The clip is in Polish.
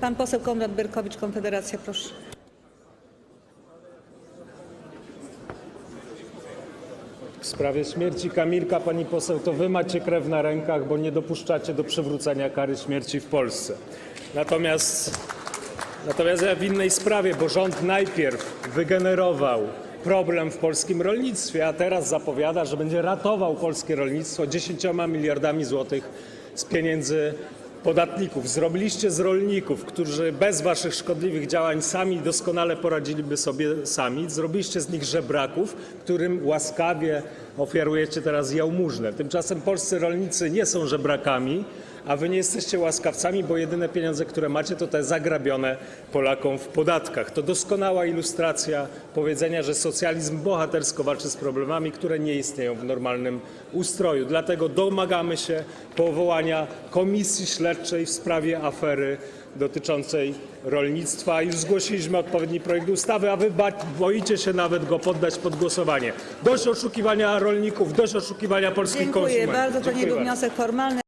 Pan poseł Konrad Berkowicz, Konfederacja, proszę. W sprawie śmierci Kamilka, pani poseł, to wy macie krew na rękach, bo nie dopuszczacie do przywrócenia kary śmierci w Polsce. Natomiast, natomiast ja w innej sprawie, bo rząd najpierw wygenerował problem w polskim rolnictwie, a teraz zapowiada, że będzie ratował polskie rolnictwo 10 miliardami złotych z pieniędzy podatników. Zrobiliście z rolników, którzy bez waszych szkodliwych działań sami doskonale poradziliby sobie sami, zrobiliście z nich żebraków, którym łaskawie ofiarujecie teraz jałmużnę. Tymczasem polscy rolnicy nie są żebrakami, a wy nie jesteście łaskawcami, bo jedyne pieniądze, które macie, to te zagrabione Polakom w podatkach. To doskonała ilustracja powiedzenia, że socjalizm bohatersko walczy z problemami, które nie istnieją w normalnym ustroju. Dlatego domagamy się powołania komisji śledczej w sprawie afery dotyczącej rolnictwa. Już zgłosiliśmy odpowiedni projekt ustawy, a wy boicie się nawet go poddać pod głosowanie. Dość oszukiwania rolników, dość oszukiwania polskich Dziękuję konsumentów. bardzo. To nie Dziękuję był bardzo. wniosek formalny.